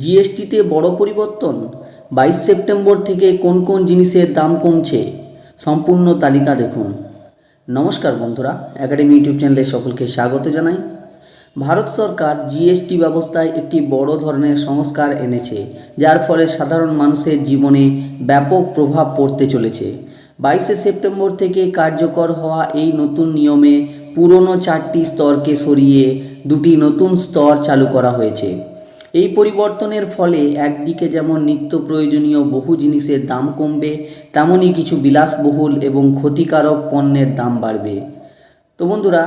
জিএসটিতে বড় পরিবর্তন? বাইশ সেপ্টেম্বর থেকে কোন কোন জিনিসের দাম কমছে? সম্পূর্ণ তালিকা দেখুন। নমস্কার বন্ধুরা একাডেমি ইউটিউব চ্যানেলে সকলকে স্বাগত জানাই। ভারত সরকার জিএসটি ব্যবস্থায় একটি বড় ধরনের সংস্কার এনেছে, যার ফলে সাধারণ মানুষের জীবনে ব্যাপক প্রভাব পড়তে চলেছে। বাইশে সেপ্টেম্বর থেকে কার্যকর হওয়া এই নতুন নিয়মে পুরনো চারটি স্তরকে সরিয়ে দুটি নতুন স্তর চালু করা হয়েছে। এই পরিবর্তনের ফলে একদিকে যেমন নিত্য প্রয়োজনীয় বহু জিনিসের দাম কমবে, তেমনই কিছু বিলাসবহুল এবং ক্ষতিকারক পণ্যের দাম বাড়বে। তো বন্ধুরা,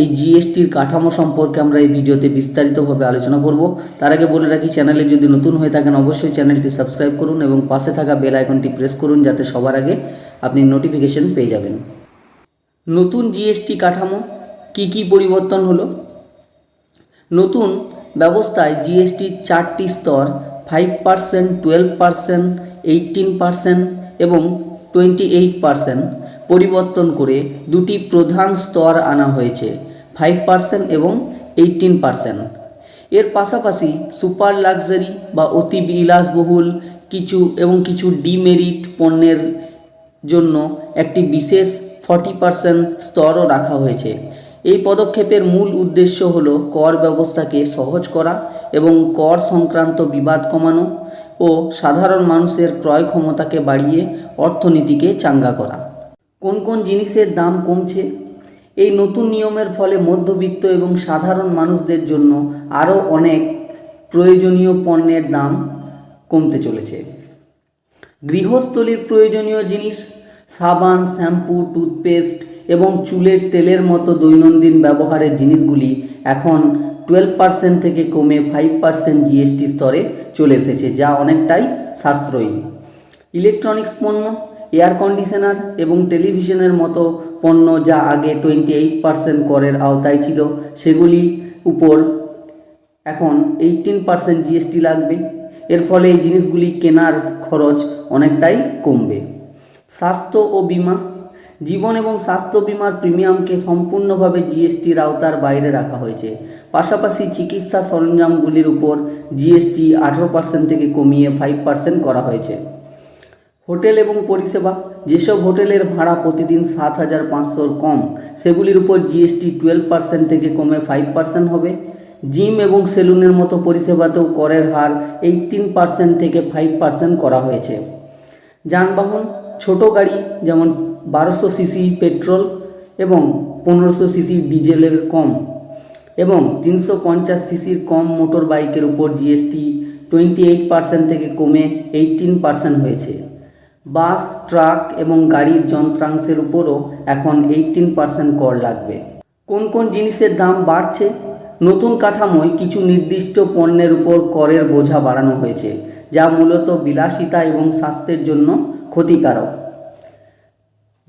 এই জিএসটির কাঠামো সম্পর্কে আমরা এই ভিডিওতে বিস্তারিতভাবে আলোচনা করব। তার আগে বলে রাখি, চ্যানেলে যদি নতুন হয়ে থাকেন, অবশ্যই চ্যানেলটি সাবস্ক্রাইব করুন এবং পাশে থাকা বেল আইকনটি প্রেস করুন যাতে সবার আগে আপনি নোটিফিকেশন পেয়ে যাবেন। নতুন জিএসটি কাঠামো কি কি পরিবর্তন হলো? নতুন ব্যবস্থায় জিএসটির চারটি স্তর five percent twelve percent eighteen percent এবং টোয়েন্টি এইট পার্সেন্ট পরিবর্তন করে দুটি প্রধান স্তর আনা হয়েছে ফাইভ পার্সেন্ট এবং এইটিন পার্সেন্ট এর পাশাপাশি সুপার লাক্সারি বা অতি বিলাসবহুল কিছু এবং কিছু ডিমেরিট পণ্যের জন্য একটি বিশেষ ফর্টি পার্সেন্ট স্তরও রাখা হয়েছে। এই পদক্ষেপের মূল উদ্দেশ্য হল কর ব্যবস্থাকে সহজ করা এবং কর সংক্রান্ত বিবাদ কমানো ও সাধারণ মানুষের ক্রয় ক্ষমতাকে বাড়িয়ে অর্থনীতিকে চাঙ্গা করা। কোন কোন জিনিসের দাম কমছে? এই নতুন নিয়মের ফলে মধ্যবিত্ত এবং সাধারণ মানুষদের জন্য আরও অনেক প্রয়োজনীয় পণ্যের দাম কমতে চলেছে। গৃহস্থলীর প্রয়োজনীয় জিনিস, সাবান, শ্যাম্পু, টুথপেস্ট এবং চুলের তেলের মতো দৈনন্দিন ব্যবহারের জিনিসগুলি এখন টুয়েলভ পার্সেন্ট থেকে কমে ফাইভ পার্সেন্ট জিএসটি স্তরে চলে এসেছে, যা অনেকটাই সাশ্রয়ী। ইলেকট্রনিক্স পণ্য এয়ার কন্ডিশনার এবং টেলিভিশনের মতো পণ্য যা আগে টোয়েন্টি এইট পার্সেন্ট করের আওতায় ছিল, সেগুলি উপর এখন এইটিন পার্সেন্ট জিএসটি লাগবে। এর ফলে এই জিনিসগুলি কেনার খরচ অনেকটাই কমবে। স্বাস্থ্য ও বিমা জীবন এবং স্বাস্থ্য বিমার প্রিমিয়ামকে সম্পূর্ণভাবে জিএসটির আওতার বাইরে রাখা হয়েছে। পাশাপাশি চিকিৎসা সরঞ্জামগুলির উপর জিএসটি আঠেরো পার্সেন্ট থেকে কমিয়ে ফাইভ পার্সেন্ট করা হয়েছে। হোটেল এবং পরিষেবা, যেসব হোটেলের ভাড়া প্রতিদিন সাত হাজার পাঁচশোর কম, সেগুলির উপর জিএসটি টুয়েলভ পার্সেন্ট থেকে কমে ফাইভ পার্সেন্ট হবে। জিম এবং সেলুনের মতো পরিষেবাতেও করের হার এইটিন পার্সেন্ট থেকে ফাইভ পার্সেন্ট করা হয়েছে। যানবাহন, ছোট গাড়ি যেমন বারোশো সিসি পেট্রোল এবং পনেরোশো সিসি ডিজেলের কম এবং তিনশো পঞ্চাশ সিসির কম মোটর বাইকের উপর জিএসটি টোয়েন্টি এইট পার্সেন্ট থেকে কমে এইটিন পার্সেন্ট হয়েছে। বাস, ট্রাক এবং গাড়ির যন্ত্রাংশের উপরও এখন এইটিন পার্সেন্ট কর লাগবে। কোন কোন জিনিসের দাম বাড়ছে? নতুন কাঠামোয় কিছু নির্দিষ্ট পণ্যের উপর করের বোঝা বাড়ানো হয়েছে, যা মূলত বিলাসিতা এবং স্বাস্থ্যের জন্য ক্ষতিকারক।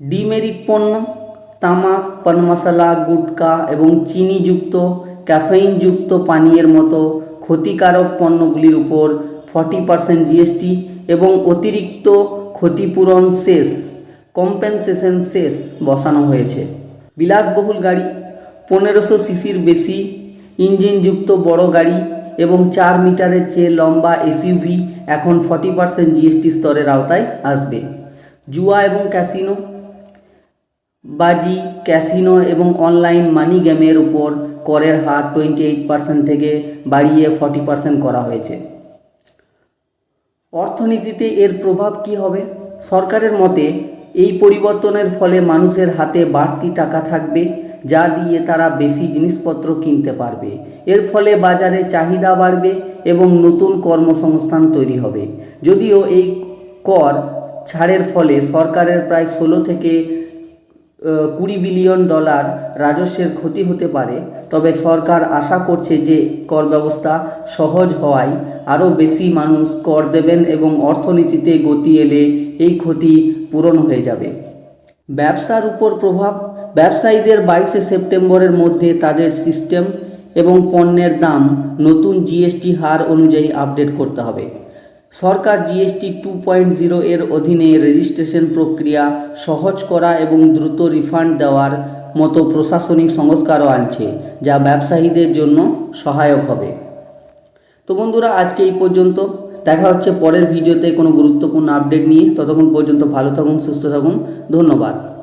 ডিমেরিট পণ্য, তামাক, পান মশলা, গুটকা এবং চিনিযুক্ত, ক্যাফেইনযুক্ত পানীয়ের মতো ক্ষতিকারক পণ্যগুলির উপর ফর্টি পার্সেন্ট জিএসটি এবং অতিরিক্ত ক্ষতিপূরণ শেষ, কম্পেনসেশন শেষ বসানো হয়েছে। বিলাসবহুল গাড়ি, পনেরোশো সিসির বেশি, ইঞ্জিনযুক্ত বড় গাড়ি এবং চার মিটারের চেয়ে লম্বা এসইউভি এখন ফর্টি পার্সেন্ট জিএসটি স্তরের আওতায় আসবে। জুয়া এবং ক্যাসিনো বাজি, ক্যাসিনো এবং অনলাইন মানি গেমের উপর করের হার টোয়েন্টি এইট পার্সেন্ট থেকে বাড়িয়ে ফর্টি পার্সেন্ট করা হয়েছে। অর্থনীতিতে এর প্রভাব কি হবে? সরকারের মতে, এই পরিবর্তনের ফলে মানুষের হাতে বাড়তি টাকা থাকবে, যা দিয়ে তারা বেশি জিনিসপত্র কিনতে পারবে। এর ফলে বাজারে চাহিদা বাড়বে এবং নতুন কর্মসংস্থান তৈরি হবে। যদিও এই কর ছাড়ের ফলে সরকারের প্রায় ষোলো থেকে কুড়ি বিলিয়ন ডলার রাজস্বের ক্ষতি হতে পারে, তবে সরকার আশা করছে যে কর ব্যবস্থা সহজ হওয়ায় আরও বেশি মানুষ কর দেবেন এবং অর্থনীতিতে গতি এলে এই ক্ষতি পূরণ হয়ে যাবে। ব্যবসার উপর প্রভাব, ব্যবসায়ীদের বাইশে সেপ্টেম্বরের মধ্যে তাদের সিস্টেম এবং পণ্যের দাম নতুন জিএসটি হার অনুযায়ী আপডেট করতে হবে। সরকার জিএসটি টু পয়েন্ট জিরো এর অধীনে রেজিস্ট্রেশন প্রক্রিয়া সহজ করা এবং দ্রুত রিফান্ড দেওয়ার মতো প্রশাসনিক সংস্কারও আনছে, যা ব্যবসায়ীদের জন্য সহায়ক হবে। তো বন্ধুরা, আজকে এই পর্যন্ত। দেখা হচ্ছে পরের ভিডিওতে কোনো গুরুত্বপূর্ণ আপডেট নিয়ে। ততক্ষণ পর্যন্ত ভালো থাকুন, সুস্থ থাকুন। ধন্যবাদ।